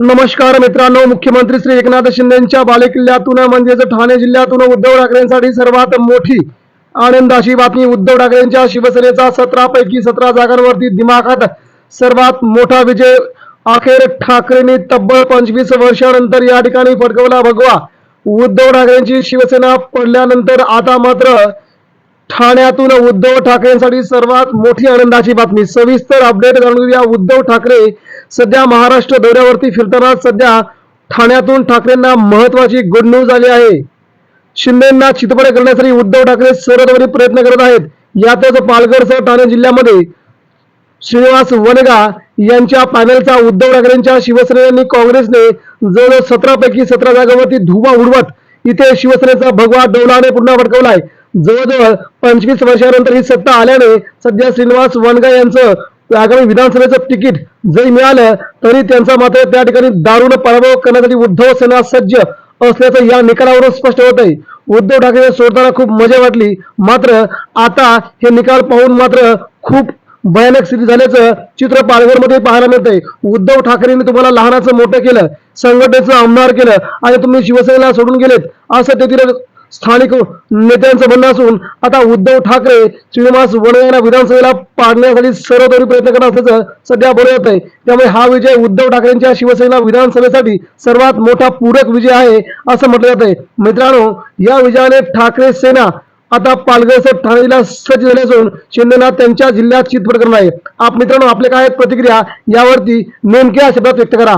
नमस्कार मित्रांनो मुख्यमंत्री श्री एकनाथ शिंदेच्या बालेकिल्ल्यातून म्हणजेच ठाणे जिल्ह्यातून उद्धव ठाकरेंसाठी सर्वात मोठी आनंदाची बातमी. उद्धव ठाकरेंच्या शिवसेनेचा सतरा पैकी सतरा जागांवरती दिमाखात सर्वात मोठा विजय. अखेर ठाकरेंनी तब्बल पंचवीस वर्षानंतर या ठिकाणी फटकवला भगवा उद्धव ठाकरेंची शिवसेना पडल्यानंतर आता मात्र ठाण्यातून उद्धव ठाकरेंसाठी सर्वात मोठी आनंदाची बातमी. सविस्तर अपडेट जाणून घेऊया. उद्धव ठाकरे सध्या महाराष्ट्र दौऱ्यावरती फिरताना सध्या ठाण्यातून ठाकरेंना महत्वाची गुड न्यूज आली आहे. शिंदेना चितपडे करण्यासाठी उद्धव ठाकरे सर्वतोपरी प्रयत्न करत आहेत. यातच पालघरसह ठाणे जिल्ह्यामध्ये श्रीनिवास वनगा यांच्या पॅनलचा उद्धव ठाकरेंच्या शिवसेनेने काँग्रेसने जवळजवळ सतरा पैकी सतरा जागांवरती धुवा उडवत इथे शिवसेनेचा भगवा डोलाने पुन्हा भडकवलाय. जवळजवळ पंचवीस वर्षानंतर ही सत्ता आल्याने सध्या श्रीनिवास वनगा यांचं आगामी विधानसभेचं तिकीट जरी मिळालं तरी त्यांचा मात्र त्या ठिकाणी दारुण पराभव करण्यासाठी उद्धव सेना सज्ज असल्याचं या निकालावरून स्पष्ट होत आहे. उद्धव ठाकरे सोडताना खूप मजा वाटली. मात्र आता हे निकाल पाहून मात्र खूप भयानक स्थिती झाल्याचं चित्र पालघरमध्ये पाहायला मिळतंय. उद्धव ठाकरेंनी तुम्हाला लहानाचं मोठं केलं संघटनेचं आमदार केलं आणि तुम्ही शिवसेनेला सोडून गेलेत असं तेथील स्थानिक नेत्यांचं म्हणणं असून आता उद्धव ठाकरे श्रीनिवास वने यांना विधानसभेला पाडण्यासाठी सर्वतोरी प्रयत्न करत असल्याचं सध्या बोलत येत आहे. त्यामुळे हा विजय उद्धव ठाकरेंच्या शिवसेना विधानसभेसाठी सर्वात मोठा पूरक विजय आहे असं म्हटलं जात आहे. मित्रांनो या विजयाने ठाकरे सेना आता पालघरसह ठाणेला सज्ज झाले असून शिंदेना त्यांच्या जिल्ह्यात चितपट प्रकरण आहे. आप मित्रांनो आपले काय आहेत प्रतिक्रिया यावरती नेमक्या शब्दात व्यक्त करा.